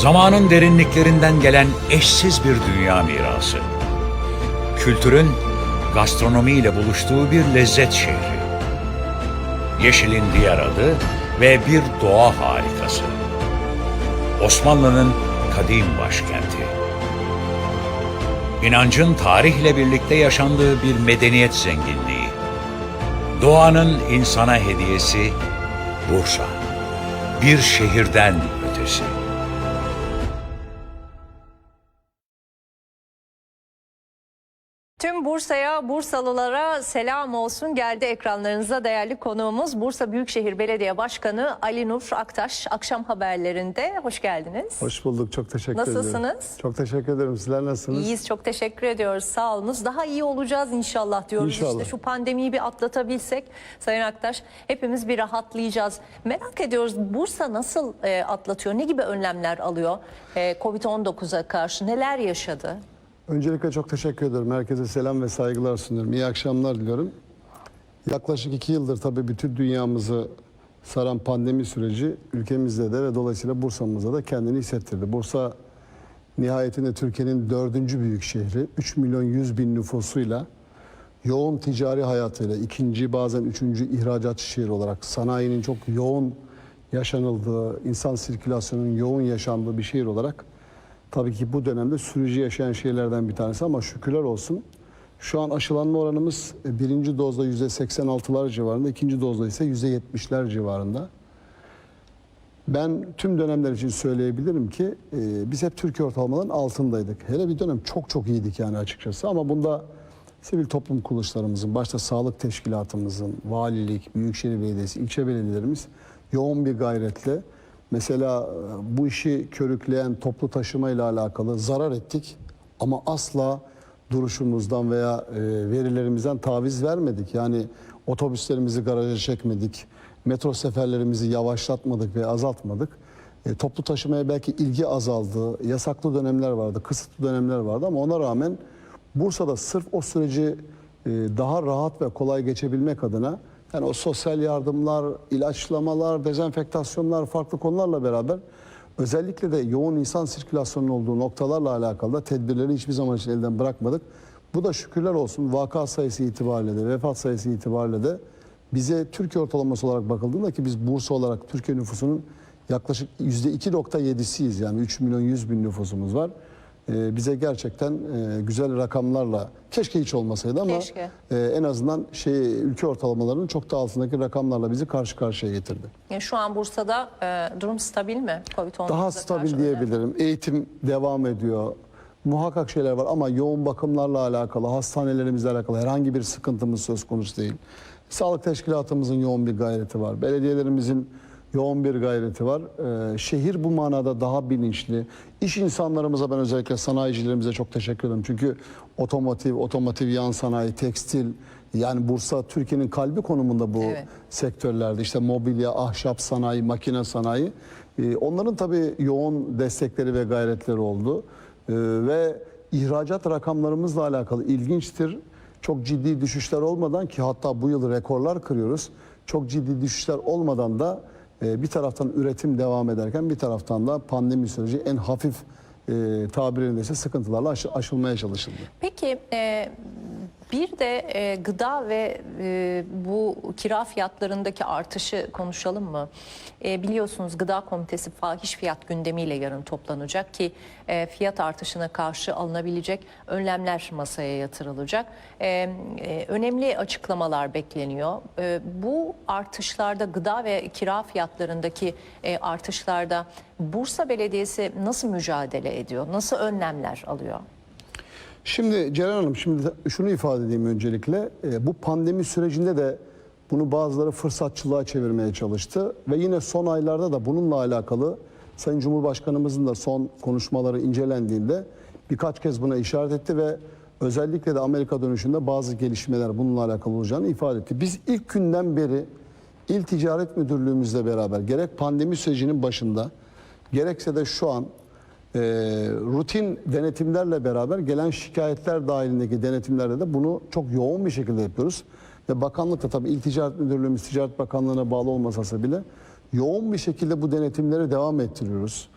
Zamanın derinliklerinden gelen eşsiz bir dünya mirası. Kültürün gastronomiyle buluştuğu bir lezzet şehri. Yeşilin diğer adı ve bir doğa harikası. Osmanlı'nın kadim başkenti. İnancın tarihle birlikte yaşandığı bir medeniyet zenginliği. Doğanın insana hediyesi Bursa. Bir şehirden ötesi. Tüm Bursa'ya, Bursalılara selam olsun. Geldi ekranlarınıza değerli konuğumuz Bursa Büyükşehir Belediye Başkanı Ali Nur Aktaş. Akşam haberlerinde hoş geldiniz. Hoş bulduk. Çok teşekkür Nasılsınız? ederim. Çok teşekkür ederim. Sizler nasılsınız? İyiyiz, çok teşekkür ediyoruz. Sağ olunuz. Daha iyi olacağız inşallah diyoruz. İnşallah. İşte şu pandemiyi bir atlatabilsek Sayın Aktaş hepimiz bir rahatlayacağız. Merak ediyoruz Bursa nasıl e, atlatıyor? Ne gibi önlemler alıyor? E, Covid-19'a karşı neler yaşadı? Öncelikle çok teşekkür ederim. Herkese selam ve saygılar sunuyorum. İyi akşamlar diliyorum. Yaklaşık iki yıldır tabii bütün dünyamızı saran pandemi süreci ülkemizde de ve dolayısıyla Bursa'mızda da kendini hissettirdi. Bursa nihayetinde Türkiye'nin dördüncü büyük şehri. 3 milyon 100 bin nüfusuyla yoğun ticari hayatıyla ikinci bazen üçüncü ihracatçı şehir olarak sanayinin çok yoğun yaşanıldığı, insan sirkülasyonunun yoğun yaşandığı bir şehir olarak tabii ki bu dönemde sürücü yaşayan şehirlerden bir tanesi ama şükürler olsun şu an aşılanma oranımız e, birinci dozda %86'lar civarında, ikinci dozda ise %70'ler civarında. Ben tüm dönemler için söyleyebilirim ki e, biz hep Türkiye ortalamalarının altındaydık. Hele bir dönem çok çok iyiydik yani açıkçası ama bunda sivil toplum kuruluşlarımızın, başta sağlık teşkilatımızın, valilik, büyükşehir belediyesi, ilçe belediyelerimiz yoğun bir gayretle mesela e, bu işi körükleyen toplu taşıma ile alakalı zarar ettik ama asla duruşumuzdan veya e, verilerimizden taviz vermedik. Yani otobüslerimizi garaja çekmedik, metro seferlerimizi yavaşlatmadık ve azaltmadık. E, toplu taşımaya belki ilgi azaldı, yasaklı dönemler vardı, kısıtlı dönemler vardı ama ona rağmen Bursa'da sırf o süreci e, daha rahat ve kolay geçebilmek adına yani o sosyal yardımlar, ilaçlamalar, dezenfektasyonlar farklı konularla beraber özellikle de yoğun insan sirkülasyonunun olduğu noktalarla alakalı da tedbirleri hiçbir zaman için elden bırakmadık. Bu da şükürler olsun vaka sayısı itibariyle de vefat sayısı itibariyle de bize Türkiye ortalaması olarak bakıldığında ki biz Bursa olarak Türkiye nüfusunun yaklaşık %2.7'siyiz yani 3 milyon 100 bin nüfusumuz var. Ee, bize gerçekten e, güzel rakamlarla keşke hiç olmasaydı ama Keşke. e, en azından şey ülke ortalamalarının çok da altındaki rakamlarla bizi karşı karşıya getirdi. Yani şu an Bursa'da e, durum stabil mi? Covid-19'a Daha stabil diyebilirim. Eğitim devam ediyor. Muhakkak şeyler var ama yoğun bakımlarla alakalı, hastanelerimizle alakalı herhangi bir sıkıntımız söz konusu değil. Sağlık teşkilatımızın yoğun bir gayreti var. Belediyelerimizin yoğun bir gayreti var. Ee, şehir bu manada daha bilinçli. İş insanlarımıza ben özellikle sanayicilerimize çok teşekkür ederim. Çünkü otomotiv, otomotiv yan sanayi, tekstil yani Bursa Türkiye'nin kalbi konumunda bu Evet. sektörlerde işte mobilya, ahşap sanayi, makine sanayi. Ee, onların tabii yoğun destekleri ve gayretleri oldu. Ee, ve ihracat rakamlarımızla alakalı ilginçtir. Çok ciddi düşüşler olmadan ki hatta bu yıl rekorlar kırıyoruz. Çok ciddi düşüşler olmadan da bir taraftan üretim devam ederken bir taraftan da pandemi süreci en hafif e, tabirinde ise sıkıntılarla aşı- aşılmaya çalışıldı. Peki e, bir de e, gıda ve e, bu kira fiyatlarındaki artışı konuşalım mı? E, biliyorsunuz Gıda Komitesi fahiş fiyat gündemiyle yarın toplanacak ki e, fiyat artışına karşı alınabilecek önlemler masaya yatırılacak. E, e, önemli açıklamalar bekleniyor. E, bu artışlarda gıda ve kira fiyatlarındaki e, artışlarda Bursa Belediyesi nasıl mücadele ediyor? Nasıl önlemler alıyor? Şimdi Ceren Hanım şimdi şunu ifade edeyim öncelikle. E, bu pandemi sürecinde de bunu bazıları fırsatçılığa çevirmeye çalıştı ve yine son aylarda da bununla alakalı Sayın Cumhurbaşkanımızın da son konuşmaları incelendiğinde birkaç kez buna işaret etti ve özellikle de Amerika dönüşünde bazı gelişmeler bununla alakalı olacağını ifade etti. Biz ilk günden beri İl Ticaret Müdürlüğümüzle beraber gerek pandemi sürecinin başında gerekse de şu an e, rutin denetimlerle beraber gelen şikayetler dahilindeki denetimlerde de bunu çok yoğun bir şekilde yapıyoruz. Ve bakanlık da tabii İl Ticaret Müdürlüğümüz Ticaret Bakanlığı'na bağlı olmasa bile yoğun bir şekilde bu denetimleri devam ettiriyoruz.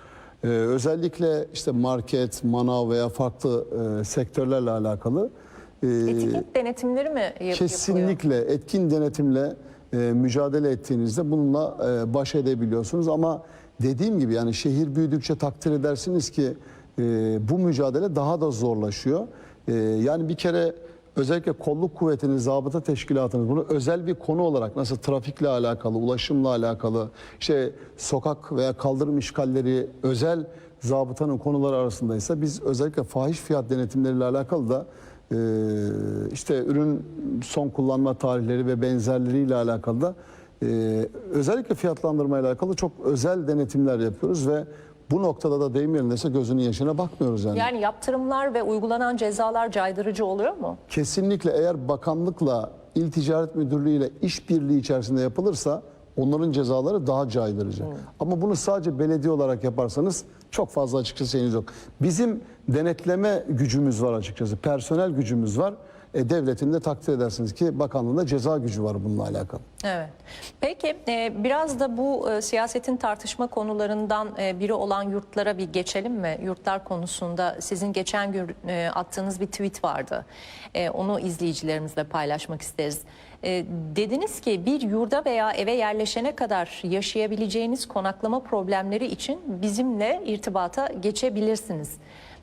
Ee, özellikle işte market, manav veya farklı e, sektörlerle alakalı e, Etiket denetimleri mi yap- yapılıyor? kesinlikle etkin denetimle e, mücadele ettiğinizde bununla e, baş edebiliyorsunuz ama dediğim gibi yani şehir büyüdükçe takdir edersiniz ki e, bu mücadele daha da zorlaşıyor. Yani bir kere özellikle kolluk kuvvetiniz, zabıta teşkilatınız bunu özel bir konu olarak nasıl trafikle alakalı, ulaşımla alakalı, işte sokak veya kaldırım işgalleri özel zabıtanın konuları arasındaysa biz özellikle fahiş fiyat denetimleriyle alakalı da ee, işte ürün son kullanma tarihleri ve benzerleriyle alakalı da e, özellikle fiyatlandırma ile alakalı çok özel denetimler yapıyoruz ve bu noktada da deyim yerindeyse gözünün yaşına bakmıyoruz yani. Yani yaptırımlar ve uygulanan cezalar caydırıcı oluyor mu? Kesinlikle eğer bakanlıkla İl Ticaret Müdürlüğü ile işbirliği içerisinde yapılırsa onların cezaları daha caydırıcı. Ama bunu sadece belediye olarak yaparsanız çok fazla açıkçası şeyiniz yok. Bizim denetleme gücümüz var açıkçası. Personel gücümüz var. E, devletin de takdir edersiniz ki bakanlığında ceza gücü var bununla alakalı. Evet. Peki e, biraz da bu e, siyasetin tartışma konularından e, biri olan yurtlara bir geçelim mi? Yurtlar konusunda sizin geçen gün e, attığınız bir tweet vardı. E, Onu izleyicilerimizle paylaşmak isteriz. E, Dediniz ki bir yurda veya eve yerleşene kadar yaşayabileceğiniz konaklama problemleri için bizimle irtibata geçebilirsiniz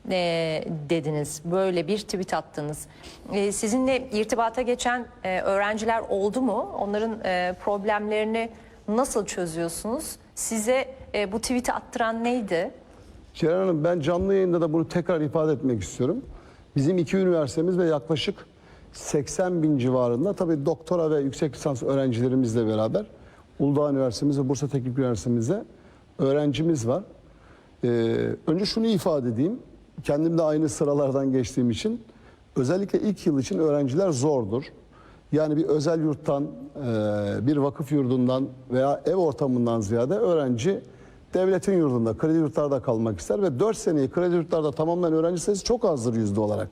e, dediniz. Böyle bir tweet attınız. E, sizinle irtibata geçen e, öğrenciler oldu mu? Onların e, problemlerini nasıl çözüyorsunuz? Size e, bu tweet'i attıran neydi? Ceren Hanım ben canlı yayında da bunu tekrar ifade etmek istiyorum. Bizim iki üniversitemiz ve yaklaşık 80 bin civarında tabii doktora ve yüksek lisans öğrencilerimizle beraber Uludağ Üniversitemiz ve Bursa Teknik Üniversitemizde öğrencimiz var. Ee, önce şunu ifade edeyim. Kendim de aynı sıralardan geçtiğim için özellikle ilk yıl için öğrenciler zordur. Yani bir özel yurttan, e, bir vakıf yurdundan veya ev ortamından ziyade öğrenci devletin yurdunda, kredi yurtlarda kalmak ister ve 4 seneyi kredi yurtlarda tamamlayan öğrenci sayısı çok azdır yüzde olarak.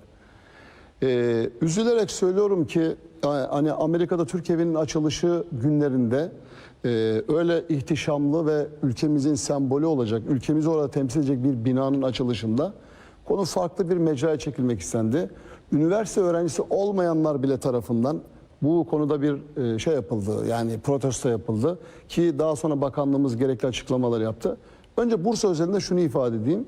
Ee, üzülerek söylüyorum ki hani Amerika'da Türk Evi'nin açılışı günlerinde e, öyle ihtişamlı ve ülkemizin sembolü olacak, ülkemizi orada temsil edecek bir binanın açılışında konu farklı bir mecraya çekilmek istendi. Üniversite öğrencisi olmayanlar bile tarafından bu konuda bir e, şey yapıldı yani protesto yapıldı ki daha sonra bakanlığımız gerekli açıklamalar yaptı. Önce Bursa özelinde şunu ifade edeyim.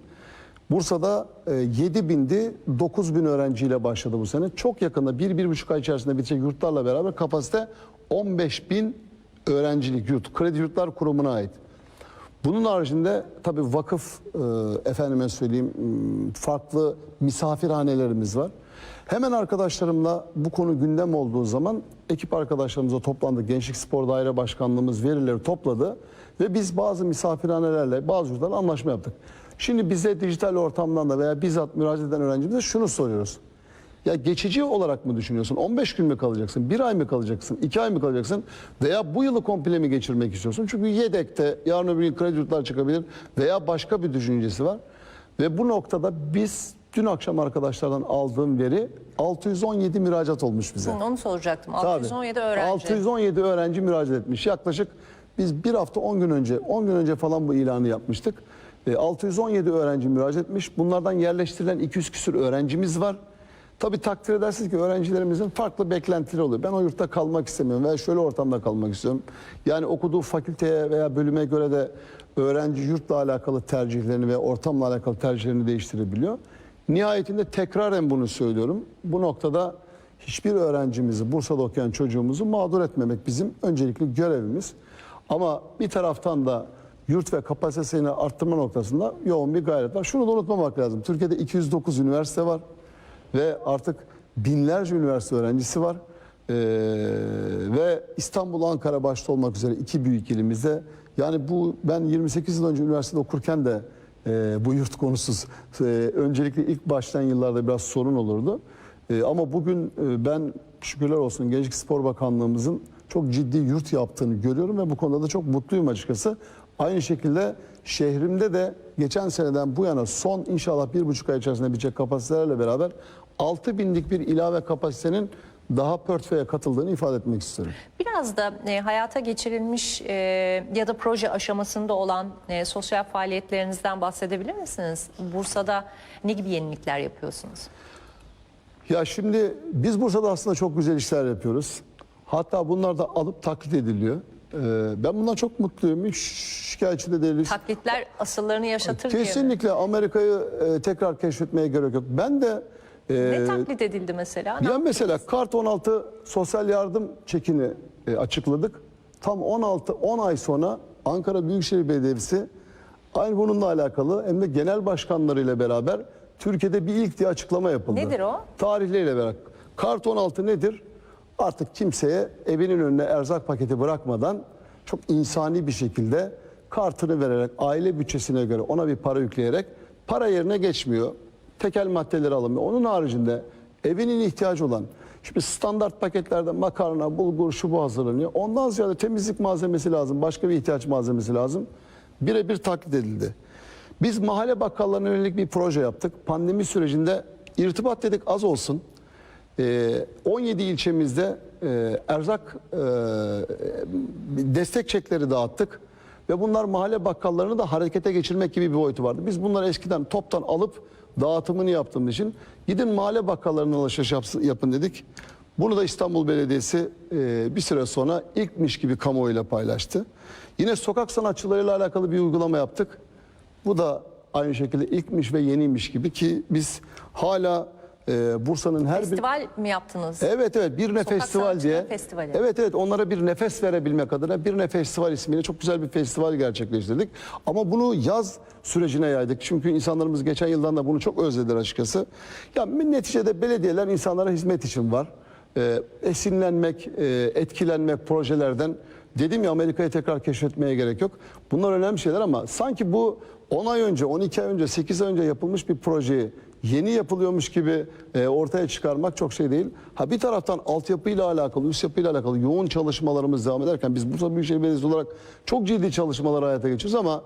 Bursa'da e, 7 bindi 9 bin öğrenciyle başladı bu sene. Çok yakında 1-1,5 ay içerisinde bitecek yurtlarla beraber kapasite 15 bin öğrencilik yurt. Kredi Yurtlar Kurumu'na ait. Bunun haricinde tabii vakıf e, efendime söyleyeyim farklı misafirhanelerimiz var. Hemen arkadaşlarımla bu konu gündem olduğu zaman ekip arkadaşlarımızla toplandık. Gençlik Spor Daire Başkanlığımız verileri topladı ve biz bazı misafirhanelerle bazı yurtlarla anlaşma yaptık. Şimdi bize dijital ortamdan da veya bizzat müracaat eden öğrencimize şunu soruyoruz. Ya geçici olarak mı düşünüyorsun? 15 gün mü kalacaksın? Bir ay mı kalacaksın? iki ay mı kalacaksın? Veya bu yılı komple mi geçirmek istiyorsun? Çünkü yedekte yarın öbür gün kredi yurtlar çıkabilir veya başka bir düşüncesi var. Ve bu noktada biz dün akşam arkadaşlardan aldığım veri 617 müracaat olmuş bize. Onu soracaktım. Tabii. 617 öğrenci. 617 öğrenci müracaat etmiş. Yaklaşık biz bir hafta 10 gün önce 10 gün önce falan bu ilanı yapmıştık. E, 617 öğrenci müracaat etmiş. Bunlardan yerleştirilen 200 küsür öğrencimiz var. Tabii takdir edersiniz ki öğrencilerimizin farklı beklentileri oluyor. Ben o yurtta kalmak istemiyorum veya şöyle ortamda kalmak istiyorum. Yani okuduğu fakülteye veya bölüme göre de öğrenci yurtla alakalı tercihlerini ve ortamla alakalı tercihlerini değiştirebiliyor. Nihayetinde tekraren bunu söylüyorum. Bu noktada hiçbir öğrencimizi, Bursa'da okuyan çocuğumuzu mağdur etmemek bizim öncelikli görevimiz. Ama bir taraftan da yurt ve kapasitesini arttırma noktasında yoğun bir gayret var. Şunu da unutmamak lazım. Türkiye'de 209 üniversite var ve artık binlerce üniversite öğrencisi var. Ee, ve İstanbul, Ankara başta olmak üzere iki büyük ilimizde. Yani bu ben 28 yıl önce üniversitede okurken de e, bu yurt konusuz e, öncelikle ilk başlayan yıllarda biraz sorun olurdu. E, ama bugün e, ben şükürler olsun Gençlik Spor Bakanlığımızın çok ciddi yurt yaptığını görüyorum ve bu konuda da çok mutluyum açıkçası. Aynı şekilde şehrimde de geçen seneden bu yana son inşallah bir buçuk ay içerisinde bitecek kapasitelerle beraber 6 binlik bir ilave kapasitenin daha portföye katıldığını ifade etmek istiyorum. Biraz da e, hayata geçirilmiş e, ya da proje aşamasında olan e, sosyal faaliyetlerinizden bahsedebilir misiniz? Bursa'da ne gibi yenilikler yapıyorsunuz? Ya şimdi biz Bursa'da aslında çok güzel işler yapıyoruz. Hatta bunlar da alıp taklit ediliyor. Ee, ben bundan çok mutluyum. Hiç şikayetçi de değiliz. Taklitler asıllarını yaşatır diye mi? Kesinlikle Amerika'yı e, tekrar keşfetmeye gerek yok. Ben de Ne taklit edildi mesela? Ne ya mesela Kart 16 sosyal yardım çekini e, açıkladık. Tam 16 10 ay sonra Ankara Büyükşehir Belediyesi aynı bununla alakalı hem de genel başkanlarıyla beraber Türkiye'de bir ilk diye açıklama yapıldı. Nedir o? Tarihleriyle beraber. Kart 16 nedir? Artık kimseye evinin önüne erzak paketi bırakmadan çok insani bir şekilde kartını vererek aile bütçesine göre ona bir para yükleyerek para yerine geçmiyor. Tekel maddeleri alınmıyor. Onun haricinde evinin ihtiyacı olan şimdi standart paketlerde makarna, bulgur, şu bu hazırlanıyor. Ondan ziyade temizlik malzemesi lazım. Başka bir ihtiyaç malzemesi lazım. Birebir taklit edildi. Biz mahalle bakkallarına yönelik bir proje yaptık. Pandemi sürecinde irtibat dedik az olsun. Ee, 17 ilçemizde e, erzak e, destek çekleri dağıttık. Ve bunlar mahalle bakkallarını da harekete geçirmek gibi bir boyutu vardı. Biz bunları eskiden toptan alıp dağıtımını yaptığımız için gidin mahalle bakkallarına alışveriş yapın dedik. Bunu da İstanbul Belediyesi e, bir süre sonra ilkmiş gibi kamuoyuyla paylaştı. Yine sokak sanatçılarıyla alakalı bir uygulama yaptık. Bu da aynı şekilde ilkmiş ve yeniymiş gibi ki biz hala e, Bursa'nın her bir... Festival mi yaptınız? Evet evet bir ne Sokak festival diye. Festivali. Evet evet onlara bir nefes verebilmek adına bir ne festival ismiyle çok güzel bir festival gerçekleştirdik. Ama bunu yaz sürecine yaydık. Çünkü insanlarımız geçen yıldan da bunu çok özlediler açıkçası. Ya neticede belediyeler insanlara hizmet için var. Ee, esinlenmek, e, etkilenmek projelerden dedim ya Amerika'yı tekrar keşfetmeye gerek yok. Bunlar önemli şeyler ama sanki bu 10 ay önce, 12 ay önce, 8 ay önce yapılmış bir projeyi yeni yapılıyormuş gibi e, ortaya çıkarmak çok şey değil. Ha bir taraftan altyapıyla alakalı, üst yapıyla alakalı yoğun çalışmalarımız devam ederken biz Bursa Büyükşehir Belediyesi olarak çok ciddi çalışmalar hayata geçiyoruz ama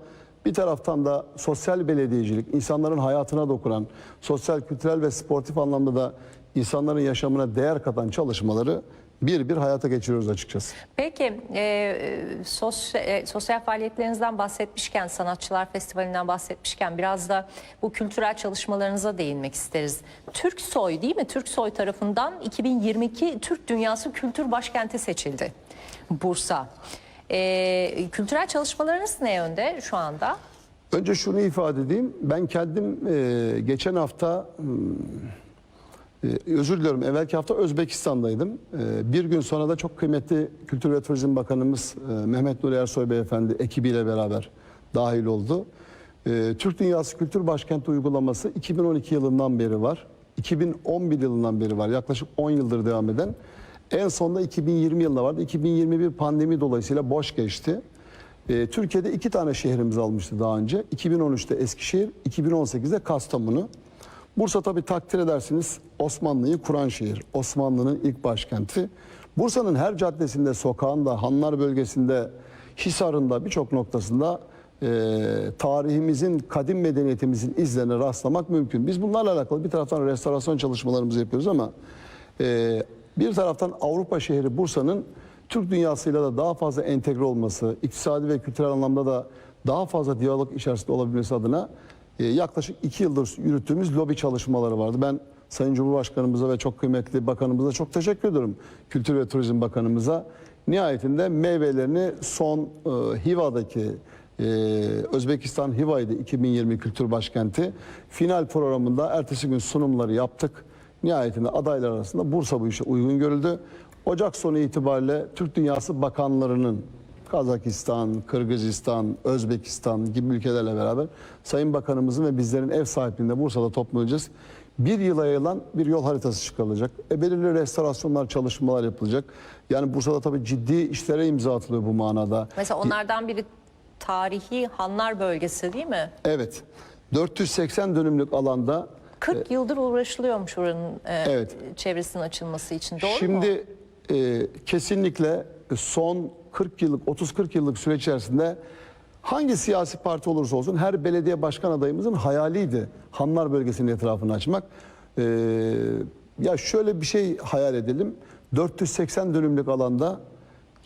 bir taraftan da sosyal belediyecilik, insanların hayatına dokunan, sosyal, kültürel ve sportif anlamda da insanların yaşamına değer katan çalışmaları bir bir hayata geçiriyoruz açıkçası. Peki e, sosyal, e, sosyal faaliyetlerinizden bahsetmişken, Sanatçılar Festivali'nden bahsetmişken biraz da bu kültürel çalışmalarınıza değinmek isteriz. Türksoy değil mi? Türksoy tarafından 2022 Türk Dünyası Kültür Başkenti seçildi Bursa. E, kültürel çalışmalarınız ne yönde şu anda? Önce şunu ifade edeyim. Ben kendim e, geçen hafta hmm, e, özür diliyorum evvelki hafta Özbekistan'daydım. E, bir gün sonra da çok kıymetli Kültür ve Turizm Bakanımız e, Mehmet Nuri Ersoy Beyefendi ekibiyle beraber dahil oldu. E, Türk Dünyası Kültür Başkenti uygulaması 2012 yılından beri var. 2011 yılından beri var. Yaklaşık 10 yıldır devam eden. En sonunda 2020 yılında vardı. 2021 pandemi dolayısıyla boş geçti. Ee, Türkiye'de iki tane şehrimiz almıştı daha önce. 2013'te Eskişehir, 2018'de Kastamonu. Bursa tabii takdir edersiniz Osmanlı'yı kuran şehir. Osmanlı'nın ilk başkenti. Bursa'nın her caddesinde, sokağında, Hanlar bölgesinde, Hisar'ında birçok noktasında e, tarihimizin, kadim medeniyetimizin izlerine rastlamak mümkün. Biz bunlarla alakalı bir taraftan restorasyon çalışmalarımızı yapıyoruz ama e, bir taraftan Avrupa şehri Bursa'nın Türk dünyasıyla da daha fazla entegre olması, iktisadi ve kültürel anlamda da daha fazla diyalog içerisinde olabilmesi adına yaklaşık iki yıldır yürüttüğümüz lobi çalışmaları vardı. Ben Sayın Cumhurbaşkanımıza ve çok kıymetli bakanımıza çok teşekkür ediyorum. Kültür ve Turizm Bakanımıza. Nihayetinde meyvelerini son e, Hiva'daki e, Özbekistan Hiva'ydı 2020 Kültür Başkenti. Final programında ertesi gün sunumları yaptık. Nihayetinde adaylar arasında Bursa bu işe uygun görüldü. Ocak sonu itibariyle Türk Dünyası Bakanlarının Kazakistan, Kırgızistan, Özbekistan gibi ülkelerle beraber Sayın Bakanımızın ve bizlerin ev sahipliğinde Bursa'da toplanacağız. Bir yıla yayılan bir yol haritası çıkarılacak. E, belirli restorasyonlar, çalışmalar yapılacak. Yani Bursa'da tabii ciddi işlere imza atılıyor bu manada. Mesela onlardan biri tarihi Hanlar bölgesi değil mi? Evet. 480 dönümlük alanda 40 yıldır uğraşılıyormuş oranın e, Evet. çevresinin açılması için. Doğru mu? Şimdi e, kesinlikle son 40 yıllık 30-40 yıllık süreç içerisinde hangi siyasi parti olursa olsun her belediye başkan adayımızın hayaliydi Hanlar bölgesinin etrafını açmak. E, ya şöyle bir şey hayal edelim. 480 dönümlük alanda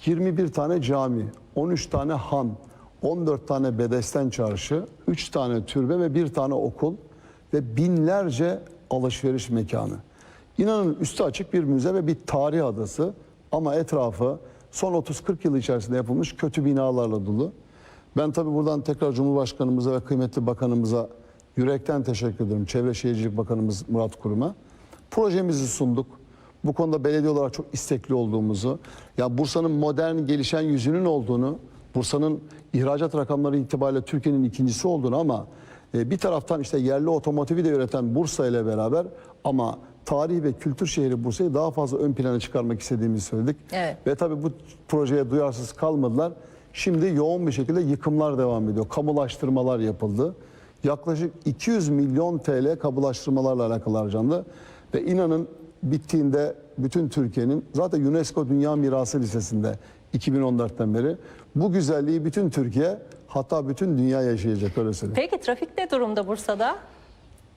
21 tane cami, 13 tane han, 14 tane bedesten çarşı, 3 tane türbe ve bir tane okul ve binlerce alışveriş mekanı. İnanın üstü açık bir müze ve bir tarih adası ama etrafı son 30-40 yıl içerisinde yapılmış kötü binalarla dolu. Ben tabii buradan tekrar Cumhurbaşkanımıza ve kıymetli bakanımıza yürekten teşekkür ederim. Çevre Şehircilik Bakanımız Murat Kurum'a. Projemizi sunduk. Bu konuda belediye olarak çok istekli olduğumuzu, ya Bursa'nın modern gelişen yüzünün olduğunu, Bursa'nın ihracat rakamları itibariyle Türkiye'nin ikincisi olduğunu ama e, bir taraftan işte yerli otomotivi de üreten Bursa ile beraber ama tarih ve kültür şehri Bursa'yı daha fazla ön plana çıkarmak istediğimizi söyledik. Evet. Ve tabii bu projeye duyarsız kalmadılar. Şimdi yoğun bir şekilde yıkımlar devam ediyor. Kamulaştırmalar yapıldı. Yaklaşık 200 milyon TL kamulaştırmalarla alakalı harcandı. Ve inanın bittiğinde bütün Türkiye'nin zaten UNESCO Dünya Mirası listesinde 2014'ten beri bu güzelliği bütün Türkiye hatta bütün dünya yaşayacak öyle söyleyeyim. Peki trafik ne durumda Bursa'da?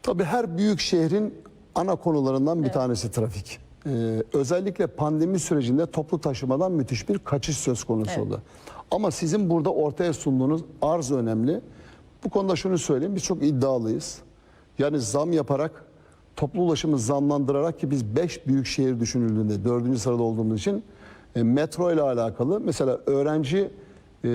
Tabii her büyük şehrin ana konularından bir tanesi trafik. Ee, özellikle pandemi sürecinde toplu taşımadan müthiş bir kaçış söz konusu Evet. oldu. Ama sizin burada ortaya sunduğunuz arz önemli. Bu konuda şunu söyleyeyim, biz çok iddialıyız. Yani zam yaparak, toplu ulaşımı zamlandırarak ki biz 5 büyük şehir düşünüldüğünde 4. sırada olduğumuz için e, metro ile alakalı mesela öğrenci e,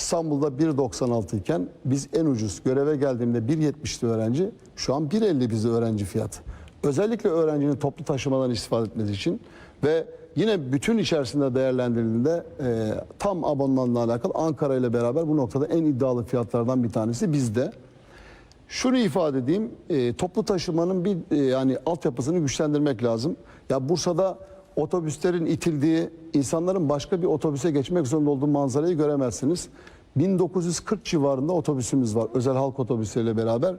İstanbul'da 1.96 iken biz en ucuz göreve geldiğimde 1.70'ti öğrenci. Şu an 1.50 bizde öğrenci fiyatı. Özellikle öğrencinin toplu taşımadan istifade etmesi için ve yine bütün içerisinde değerlendirildiğinde e, tam abonmanla alakalı Ankara ile beraber bu noktada en iddialı fiyatlardan bir tanesi bizde. Şunu ifade edeyim, e, toplu taşımanın bir e, yani altyapısını güçlendirmek lazım. Ya Bursa'da otobüslerin itildiği, insanların başka bir otobüse geçmek zorunda olduğu manzarayı göremezsiniz. 1940 civarında otobüsümüz var, özel halk otobüsleriyle beraber.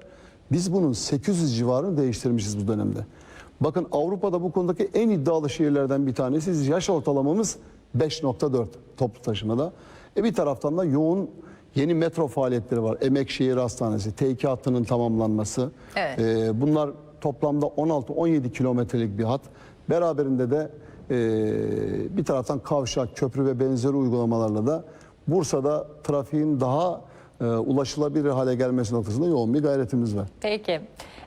Biz bunun 800 civarını değiştirmişiz bu dönemde. Bakın Avrupa'da bu konudaki en iddialı şehirlerden bir tanesi. Yaş ortalamamız 5.4 toplu taşımada. E bir taraftan da yoğun Yeni metro faaliyetleri var. Emekşehir Hastanesi, T2 hattının tamamlanması. Evet. Ee, bunlar toplamda 16-17 kilometrelik bir hat. Beraberinde de e, bir taraftan kavşak, köprü ve benzeri uygulamalarla da Bursa'da trafiğin daha e, ulaşılabilir hale gelmesi noktasında yoğun bir gayretimiz var. Peki.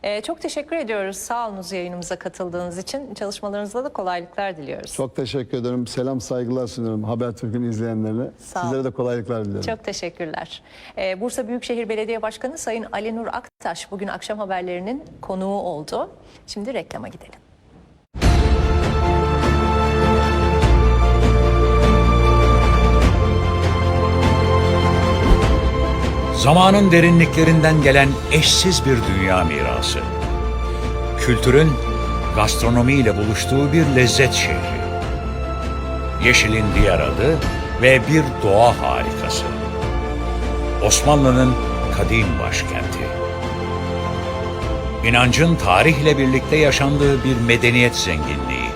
Ee, çok teşekkür ediyoruz. Sağ olunuz yayınımıza katıldığınız için. Çalışmalarınızda da kolaylıklar diliyoruz. Çok teşekkür ederim. Selam, saygılar sunuyorum Habertürk'ün izleyenlerine. Sağ. Sizlere de kolaylıklar diliyorum. Çok teşekkürler. Ee, Bursa Büyükşehir Belediye Başkanı Sayın Ali Nur Aktaş bugün akşam haberlerinin konuğu oldu. Şimdi reklama gidelim. Zamanın derinliklerinden gelen eşsiz bir dünya mirası. Kültürün gastronomiyle buluştuğu bir lezzet şehri. Yeşilin diğer adı ve bir doğa harikası. Osmanlı'nın kadim başkenti. İnancın tarihle birlikte yaşandığı bir medeniyet zenginliği.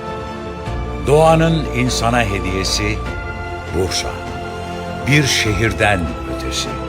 Doğanın insana hediyesi Bursa. Bir şehirden ötesi.